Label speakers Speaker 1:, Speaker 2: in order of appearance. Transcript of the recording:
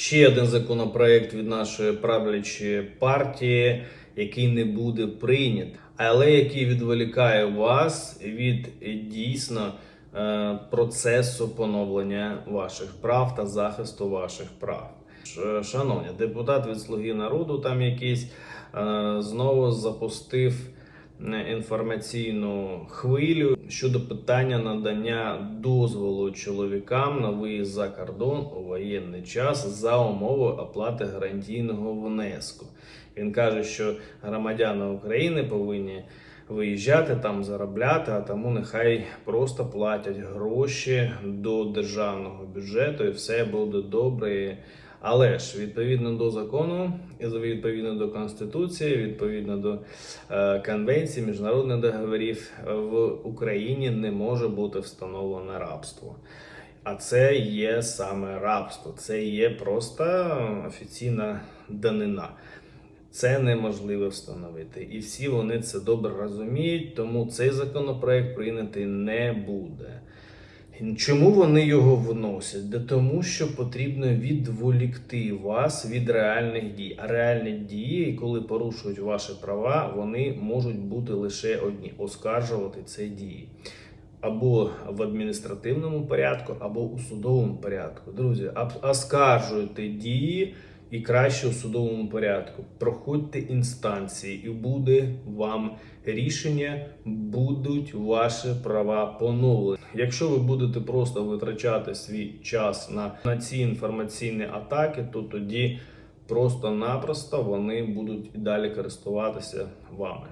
Speaker 1: Ще один законопроект від нашої правлячої партії, який не буде прийнят, але який відволікає вас від дійсно е, процесу поновлення ваших прав та захисту ваших прав. Шановні, депутат від Слуги народу там якийсь е, знову запустив інформаційну хвилю щодо питання надання дозволу чоловікам на виїзд за кордон у воєнний час за умови оплати гарантійного внеску. Він каже, що громадяни України повинні виїжджати там, заробляти, а тому нехай просто платять гроші до державного бюджету, і все буде добре. Але ж відповідно до закону, відповідно до конституції, відповідно до е, конвенцій, міжнародних договорів, в Україні не може бути встановлено рабство. А це є саме рабство, це є просто офіційна данина. Це неможливо встановити. І всі вони це добре розуміють, тому цей законопроект прийнятий не буде. Чому вони його вносять? Да тому, що потрібно відволікти вас від реальних дій. А реальні дії, коли порушують ваші права, вони можуть бути лише одні оскаржувати ці дії. Або в адміністративному порядку, або у судовому порядку. Друзі, оскаржуйте дії і краще у судовому порядку. Проходьте інстанції, і буде вам рішення, будуть ваші права поновлені. Якщо ви будете просто витрачати свій час на, на ці інформаційні атаки, то тоді просто-напросто вони будуть і далі користуватися вами.